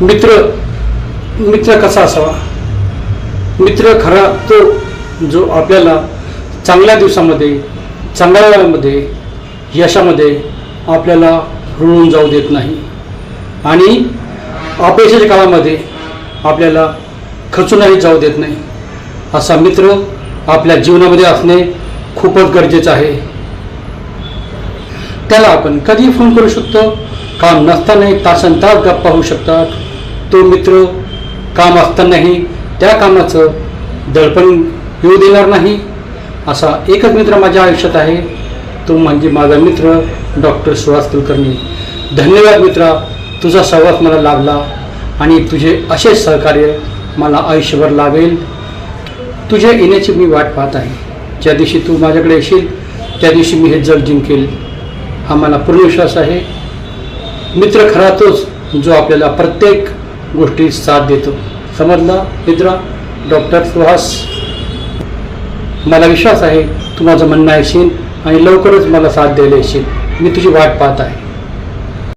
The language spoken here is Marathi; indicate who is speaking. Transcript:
Speaker 1: मित्र मित्र कसा असावा? मित्र खरा तो जो आपल्याला चांगल्या दिवसामध्ये चांगल्या वेळामध्ये यशामध्ये आपल्याला रुळून जाऊ देत नाही. आणि अपयशाच्या काळामध्ये आपल्याला खचूनही जाऊ देत नाही. असा मित्र आपल्या जीवनामध्ये असणे खूपच गरजेचं आहे. त्याला आपण कधी फोन करू शकतो. काम नसतानाही तासन तास गप्पा होऊ शकतात. तो मित्र काम असतानाही त्या कामाचं दडपण येऊ देणार नाही असा एकच मित्र माझ्या आयुष्यात आहे. तो म्हणजे माझा मित्र डॉक्टर सुहास कुलकर्णी. धन्यवाद मित्रा तुझा सहवास मला लाभला आणि तुझे असेच सहकार्य मला आयुष्यभर लाभेल. तुझ्या येण्याची मी वाट पाहत आहे. ज्या दिवशी तू माझ्याकडे येशील त्या दिवशी मी हे जग जिंकेल. हा मला पूर्ण विश्वास आहे. मित्र खरा तोच जो आपल्याला प्रत्येक गोष्टी साथ देतो. समजला? मित्रा डॉक्टर सुहास मला विश्वास आहे तू माझं म्हणणं ऐकशील आणि लवकरच मला साथ द्यायला येशील. मी तुझी वाट पाहत आहे.